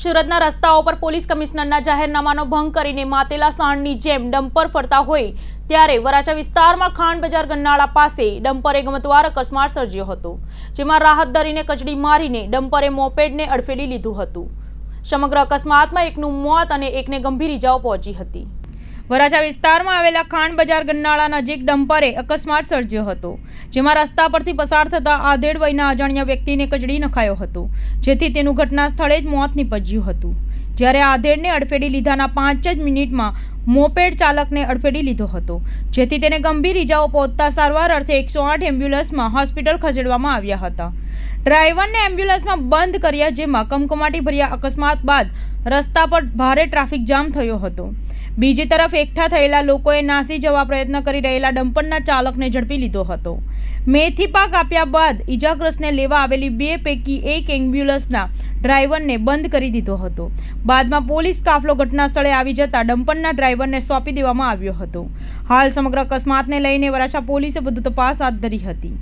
સુરતના રસ્તાઓ પર પોલીસ કમિશનરના જાહેરનામાનો ભંગ કરીને માતેલા સાણની જેમ ડમ્પર ફરતા હોય ત્યારે વરાછા વિસ્તારમાં ખાંડ બજાર ગન્નાળા પાસે ડમ્પરે ગમતવાર અકસ્માત સર્જ્યો હતો, જેમાં રાહત દરીને કચડી મારીને ડમ્પરે મોપેડને અડફેલી લીધું હતું. સમગ્ર અકસ્માતમાં એકનું મોત અને એકને ગંભીર ઇજાઓ પહોંચી હતી. વરાછા વિસ્તારમાં આવેલા ખાંડ બજાર ગન્નાળા નજીક ડમ્પરે અકસ્માત સર્જ્યો હતો, જેમાં રસ્તા પરથી પસાર થતા આધેડ વયના અજાણ્યા વ્યક્તિને કચડી નખાયો હતો, જેથી તેનું ઘટના સ્થળે જ મોત નીપજ્યું હતું. જ્યારે આધેડને અડફેડી લીધાના પાંચ જ મિનિટમાં મોપેડ ચાલકને અડફેડી લીધો હતો, જેથી તેને ગંભીર ઇજાઓ પહોંચતા સારવાર અર્થે એકસો આઠ એમ્બ્યુલન્સમાં હોસ્પિટલ ખસેડવામાં આવ્યા હતા. ડ્રાઈવરને એમ્બ્યુલન્સમાં બંધ કર્યા જેમાં કમકમાટી ભર્યા અકસ્માત બાદ રસ્તા પર ભારે ટ્રાફિક જામ થયો હતો. બીજી તરફ એકઠા થયેલા લોકોએ નાસી જવા પ્રયત્ન કરી રહેલા ડમ્પરના ચાલકને ઝડપી લીધો હતો. મેથી પાક આપ્યા બાદ ઈજાગ્રસ્તને લેવા આવેલી બે પૈકી એક એમ્બ્યુલન્સના ડ્રાઈવરને બંધ કરી દીધો હતો. બાદમાં પોલીસ કાફલો ઘટના સ્થળે આવી જતા ડમ્પરના ડ્રાઈવરને સોંપી દેવામાં આવ્યો હતો. હાલ સમગ્ર અકસ્માતને લઈને વરાછા પોલીસે વધુ તપાસ હાથ ધરી હતી.